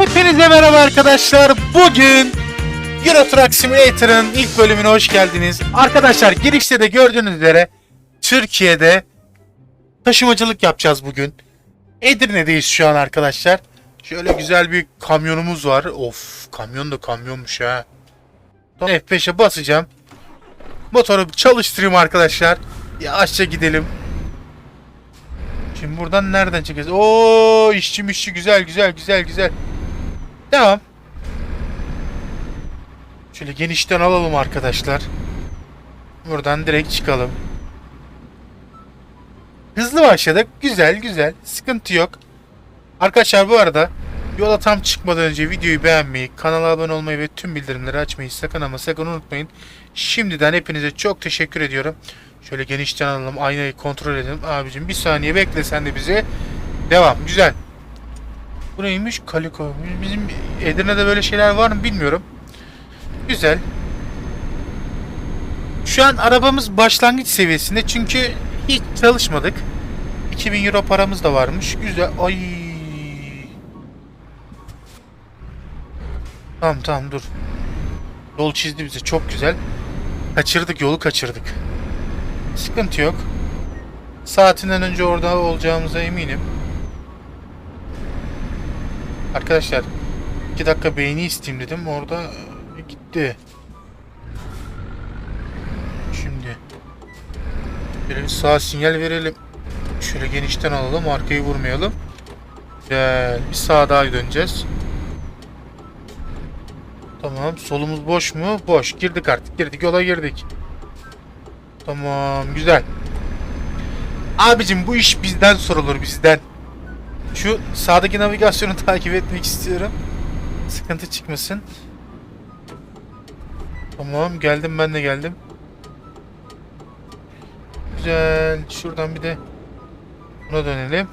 Hepinize merhaba arkadaşlar. Bugün Euro Truck Simulator'ın ilk bölümüne hoş geldiniz. Arkadaşlar girişte de gördüğünüz üzere Türkiye'de taşımacılık yapacağız bugün. Edirne'deyiz şu an arkadaşlar. Şöyle güzel bir kamyonumuz var. Of kamyon da kamyonmuş ha. Tamam, F5'e basacağım. Motoru çalıştırayım arkadaşlar. Yavaşça gidelim. Şimdi buradan nereden çıkacağız? Oo işçi mişçi güzel güzel güzel güzel. Devam. Şöyle genişten alalım arkadaşlar. Buradan direkt çıkalım. Hızlı başladık. Güzel güzel. Sıkıntı yok. Arkadaşlar bu arada yola tam çıkmadan önce videoyu beğenmeyi, kanala abone olmayı ve tüm bildirimleri açmayı sakın ama sakın unutmayın. Şimdiden hepinize çok teşekkür ediyorum. Şöyle genişten alalım. Aynayı kontrol edelim. Abicim bir saniye bekle sen de bize. Devam. Güzel. Bu neymiş? Kaliko. Bizim Edirne'de böyle şeyler var mı bilmiyorum. Güzel. Şu an arabamız başlangıç seviyesinde çünkü hiç çalışmadık. 2000 euro paramız da varmış. Güzel. Ay. Tamam tamam dur. Yol çizdi bize. Çok güzel. Kaçırdık yolu kaçırdık. Sıkıntı yok. Saatinden önce orada olacağımıza eminim. Arkadaşlar 2 dakika beğeni isteyeyim dedim. Orada e, gitti. Şimdi bir sağ sinyal verelim. Şöyle genişten alalım. Arkayı vurmayalım. Güzel. Bir sağa daha döneceğiz. Tamam. Solumuz boş mu? Boş. Girdik artık. Girdik. Yola girdik. Tamam. Güzel. Abicim bu iş bizden sorulur. Bizden. Şu sağdaki navigasyonu takip etmek istiyorum. Sıkıntı çıkmasın. Tamam geldim ben de geldim. Güzel. Şuradan bir de buna dönelim.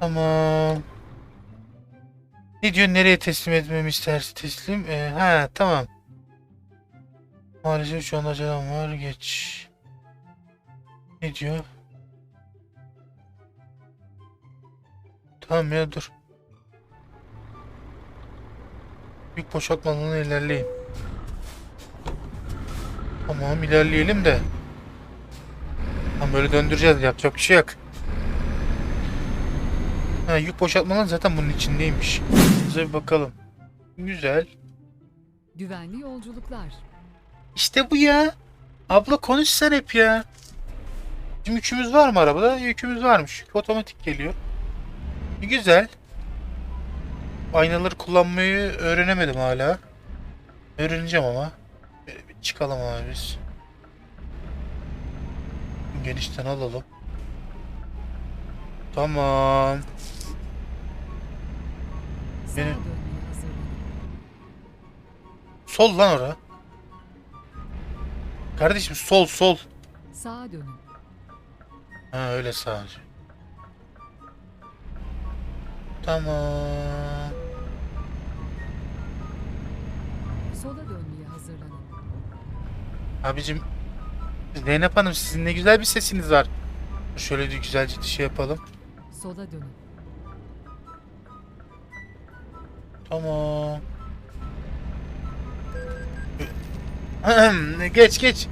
Tamam. Ne diyor? Nereye teslim etmemi isterse teslim. Ee, ha tamam. Maalesef şu an acelem var. Geç. Ne diyor? Tamam ya dur. Büyük boşaltmadan ilerleyin. Tamam ilerleyelim de. Tam böyle döndüreceğiz yapacak bir şey yok. Ha yük boşaltmalar zaten bunun içindeymiş. Bize bir bakalım. Güzel. Güvenli yolculuklar. İşte bu ya. Abla konuş sen hep ya. Bizim yükümüz var mı arabada? Yükümüz varmış. Yük otomatik geliyor. Güzel. Aynaları kullanmayı öğrenemedim hala. Öğreneceğim ama. Böyle bir çıkalım abi biz. Genişten alalım. Tamam. Benim-. Sol lan ora. Kardeşim sol sol. Sağa dönün. Ha öyle sadece. Tamam. Sola dönmeye hazırlanın. Abicim Zeynep Hanım sizin ne güzel bir sesiniz var. Şöyle bir güzelce şey yapalım. Sola dönün. Tamam. geç geç.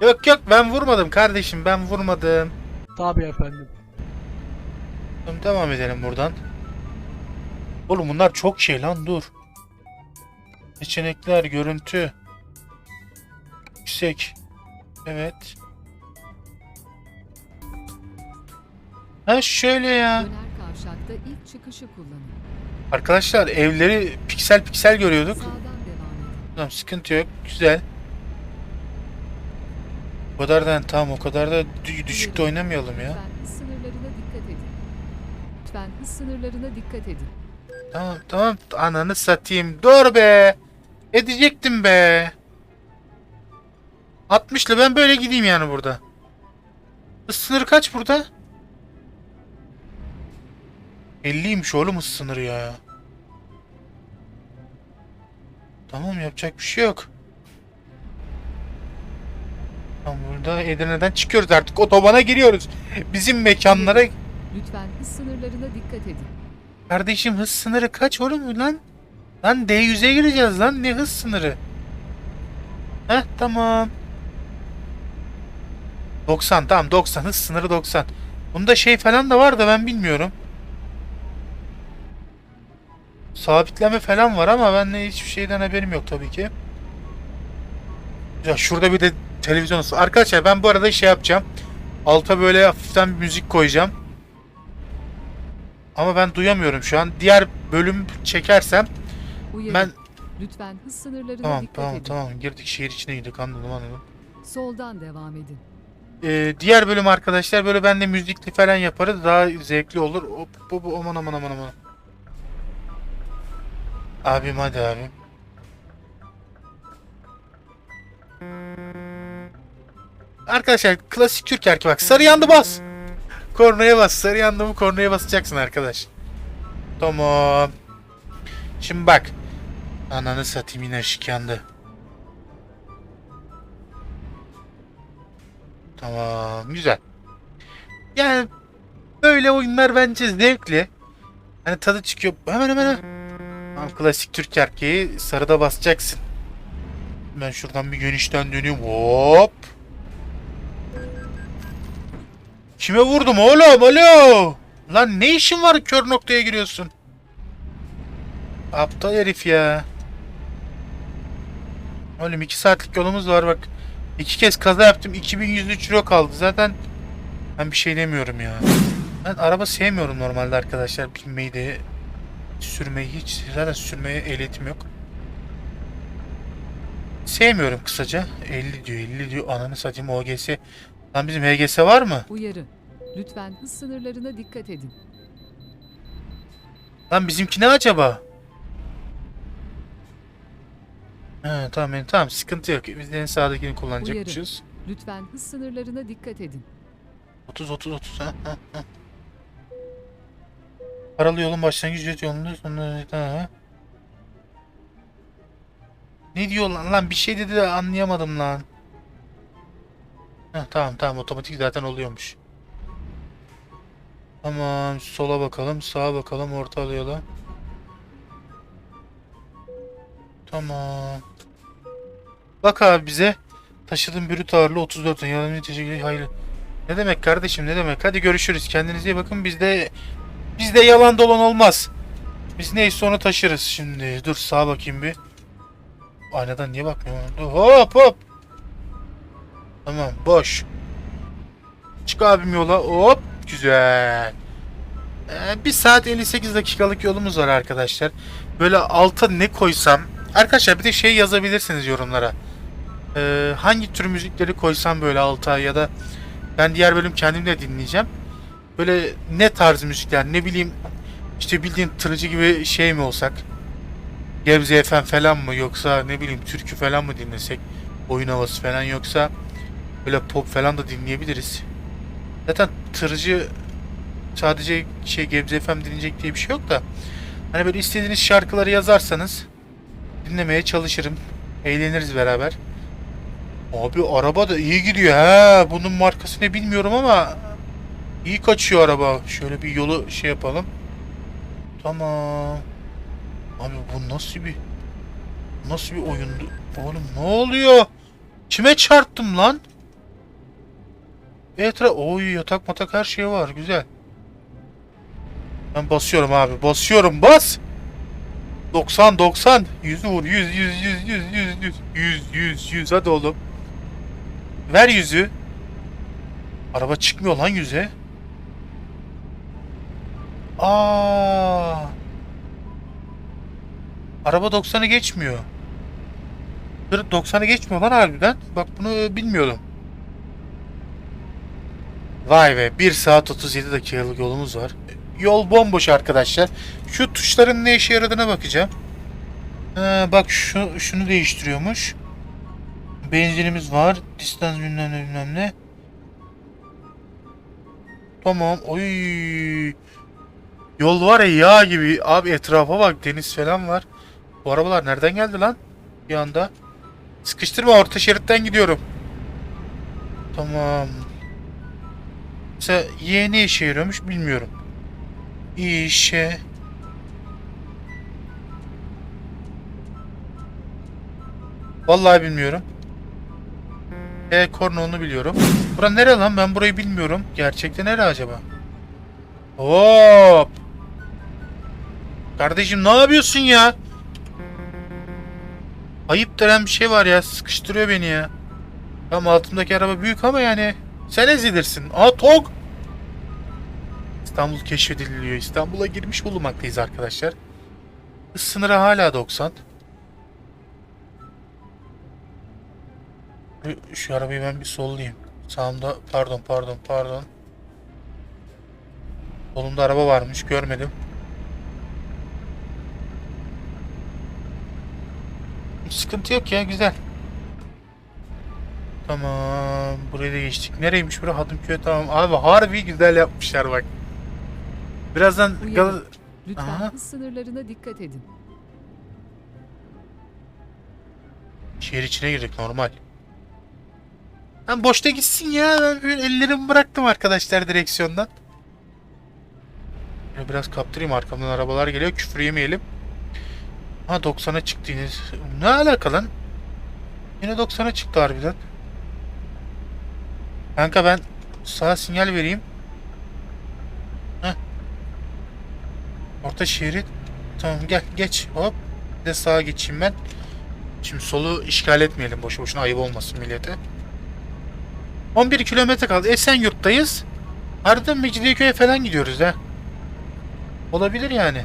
Yok yok ben vurmadım kardeşim ben vurmadım. Tabii efendim. Tamam, devam edelim buradan. Oğlum bunlar çok şey lan dur. Seçenekler, görüntü. Yüksek. Evet. Ha şöyle ya. Kavşakta ilk çıkışı kullanın. Arkadaşlar evleri piksel piksel görüyorduk. Tamam sıkıntı yok. Güzel. O kadar da tamam o kadar da dü- düşükte oynamayalım ya. Lütfen hız sınırlarına dikkat edin. Lütfen hız sınırlarına dikkat edin. Tamam tamam ananı satayım. Dur be. Edecektim be. 60'lı ben böyle gideyim yani burada. Hız sınırı kaç burada? 50'ymiş oğlum hız sınırı ya. Tamam yapacak bir şey yok. Tam burada Edirne'den çıkıyoruz artık. Otobana giriyoruz. Bizim mekanlara... Lütfen hız sınırlarına dikkat edin. Kardeşim hız sınırı kaç oğlum lan? Lan D100'e gireceğiz lan. Ne hız sınırı? Heh tamam. 90 tamam 90 hız sınırı 90. Bunda şey falan da var da ben bilmiyorum. Sabitleme falan var ama ben de hiçbir şeyden haberim yok tabii ki. Ya şurada bir de televizyon olsun. Arkadaşlar ben bu arada şey yapacağım. Alta böyle hafiften bir müzik koyacağım. Ama ben duyamıyorum şu an. Diğer bölüm çekersem Uyarı. ben Lütfen hız sınırlarına tamam dikkat tamam edin. tamam girdik şehir içine girdik anladım anladım. Soldan devam edin. Ee, diğer bölüm arkadaşlar böyle ben de müzikli falan yaparız daha zevkli olur. Hop hop hop, aman aman aman aman. Abim hadi abim. Arkadaşlar klasik Türk erkeği bak sarı yandı bas. Kornaya bas sarı yandı mı kornaya basacaksın arkadaş. Tamam. Şimdi bak. Ananı satayım yine ışık. Tamam güzel. Yani böyle oyunlar bence zevkli. Hani tadı çıkıyor. Hemen hemen hemen. Tamam, klasik Türk erkeği sarıda basacaksın. Ben şuradan bir genişten dönüyorum. Hop. Kime vurdum oğlum? Alo. Lan ne işin var kör noktaya giriyorsun? Aptal herif ya. Oğlum 2 saatlik yolumuz var bak. İki kez kaza yaptım. 2103 euro kaldı. Zaten ben bir şey demiyorum ya. Ben araba sevmiyorum normalde arkadaşlar. Binmeyi de sürmeyi hiç zaten sürmeye ehliyetim yok. Sevmiyorum kısaca. 50 diyor 50 diyor. Ananı satayım OGS. Lan bizim HGS var mı? Uyarı. Lütfen hız sınırlarına dikkat edin. Lan bizimki ne acaba? He tamam tamam sıkıntı yok. Biz en sağdakini kullanacakmışız. Lütfen hız sınırlarına dikkat edin. 30 30 30 ha ha ha. Paralı yolun başlangıç ücret yolunda sonra ha. Ne diyor lan lan bir şey dedi de anlayamadım lan. Heh, tamam tamam otomatik zaten oluyormuş. Tamam sola bakalım sağa bakalım orta yola. Tamam. Bak abi bize. Taşıdığım brüt ağırlığı 34 ton. Yalan teşekkür hayır. Ne demek kardeşim ne demek? Hadi görüşürüz. Kendinize iyi bakın. Bizde bizde yalan dolan olmaz. Biz neyse onu taşırız şimdi. Dur sağa bakayım bir. Aynadan niye bakmıyorum? Hop hop. Tamam boş. Çık abim yola. Hop güzel. Ee, 1 saat 58 dakikalık yolumuz var arkadaşlar. Böyle alta ne koysam. Arkadaşlar bir de şey yazabilirsiniz yorumlara. Ee, hangi tür müzikleri koysam böyle alta ya da ben diğer bölüm kendim de dinleyeceğim. Böyle ne tarz müzikler ne bileyim işte bildiğin tırıcı gibi şey mi olsak? Gebze FM falan mı yoksa ne bileyim türkü falan mı dinlesek? Oyun havası falan yoksa böyle pop falan da dinleyebiliriz. Zaten tırıcı sadece şey Gebze FM dinleyecek diye bir şey yok da hani böyle istediğiniz şarkıları yazarsanız dinlemeye çalışırım. Eğleniriz beraber. Abi araba da iyi gidiyor ha. Bunun markası ne bilmiyorum ama iyi kaçıyor araba. Şöyle bir yolu şey yapalım. Tamam. Abi bu nasıl bir nasıl bir oyundu? Oğlum ne oluyor? Kime çarptım lan? Etra oy yatak matak her şey var güzel. Ben basıyorum abi basıyorum bas. 90 90 100 vur 100 100 100 100 100 100 100 100 100 hadi oğlum. Ver yüzü. Araba çıkmıyor lan yüze. Aa. Araba 90'ı geçmiyor. Tır 90'ı geçmiyor lan harbiden. Bak bunu bilmiyordum. Vay be 1 saat 37 dakikalık yolumuz var. Yol bomboş arkadaşlar. Şu tuşların ne işe yaradığına bakacağım. Ha, bak şu şunu değiştiriyormuş. Benzinimiz var. Distans bilmem ne bilmem ne. Tamam. Oy. Yol var ya yağ gibi. Abi etrafa bak. Deniz falan var. Bu arabalar nereden geldi lan? Bir anda. Sıkıştırma orta şeritten gidiyorum. Tamam. Mesela Y ne işe yarıyormuş bilmiyorum. İşe. Vallahi bilmiyorum. E korna onu biliyorum. Bura nere lan? Ben burayı bilmiyorum. Gerçekten nere acaba? Hop. Kardeşim ne yapıyorsun ya? Ayıp denen bir şey var ya. Sıkıştırıyor beni ya. Tamam altımdaki araba büyük ama yani sen ezilirsin. Aa TOG. İstanbul keşfediliyor. İstanbul'a girmiş bulunmaktayız arkadaşlar. Hız sınırı hala 90. Şu- Şu arabayı ben bir sollayayım. Sağımda pardon pardon pardon. Solumda araba varmış görmedim. Sıkıntı yok ya güzel. Tamam. Buraya da geçtik. Nereymiş bura? Hadımköy tamam. Abi harbi güzel yapmışlar bak. Birazdan Uyarı. Lütfen Aha. hız sınırlarına dikkat edin. şehir içine girdik normal. Ben boşta gitsin ya. Ben böyle ellerimi bıraktım arkadaşlar direksiyondan. Böyle biraz kaptırayım arkamdan arabalar geliyor. Küfür yemeyelim. Ha 90'a çıktı yine. Ne alaka lan? Yine 90'a çıktı harbiden. Kanka ben sağa sinyal vereyim. Heh. Orta şerit. Tamam gel geç. Hop. Bir de sağa geçeyim ben. Şimdi solu işgal etmeyelim boşu boşuna ayıp olmasın millete. 11 kilometre kaldı. Esenyurt'tayız. Harbiden Mecidiyeköy'e falan gidiyoruz ha. Olabilir yani.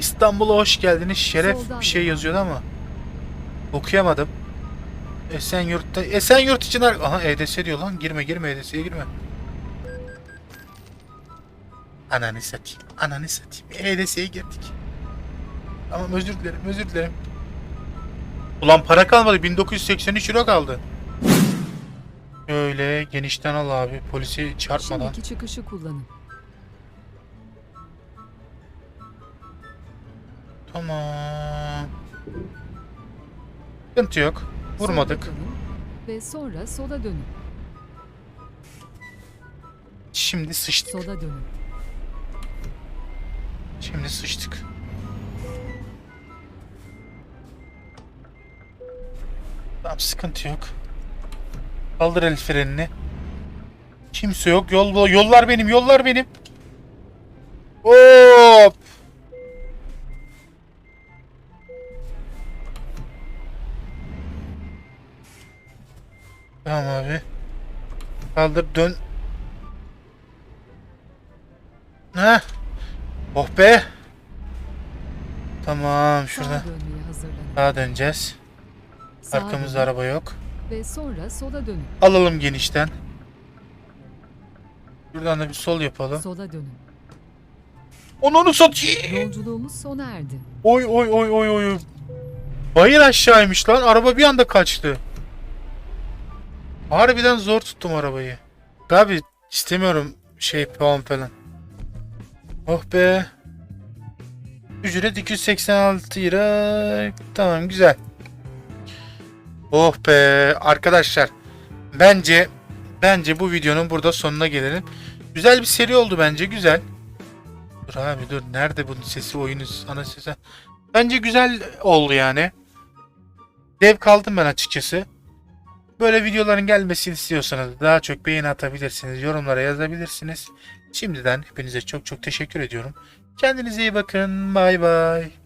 İstanbul'a hoş geldiniz. Şeref bir şey yazıyordu ama okuyamadım. Esenyurt'ta Esenyurt için aha EDS diyor lan. Girme girme EDS'ye girme. Ananı satayım. Ananı satayım. EDS'ye girdik. Tamam özür dilerim. Özür dilerim. Ulan para kalmadı. 1983 euro kaldı. Öyle genişten al abi. Polisi çarpmadan. Şimdiki çıkışı kullanın. Tamam. Sıkıntı yok. Vurmadık. Ve sonra sola dönün. Şimdi sıçtık. Sola dönün. Şimdi sıçtık. Tamam sıkıntı yok. Kaldır el frenini. Kimse yok. Yol, yollar benim. Yollar benim. Hop. Tamam abi. Kaldır dön. Heh. Oh be. Tamam şurada. Sağa döneceğiz. Arkamızda araba yok. Ve sonra sola dönün. Alalım genişten. Şuradan da bir sol yapalım. Sola dönün. Onu onu satayım. Yolculuğumuz sona erdi. Oy oy oy oy oy. Bayır aşağıymış lan. Araba bir anda kaçtı. Harbiden zor tuttum arabayı. Abi istemiyorum şey puan falan. Oh be. Ücret 286 lira. Tamam güzel. Oh be arkadaşlar. Bence bence bu videonun burada sonuna gelelim. Güzel bir seri oldu bence güzel. Dur abi dur nerede bunun sesi oyunu ana sesi. Bence güzel oldu yani. Dev kaldım ben açıkçası. Böyle videoların gelmesini istiyorsanız daha çok beğeni atabilirsiniz. Yorumlara yazabilirsiniz. Şimdiden hepinize çok çok teşekkür ediyorum. Kendinize iyi bakın. Bay bay.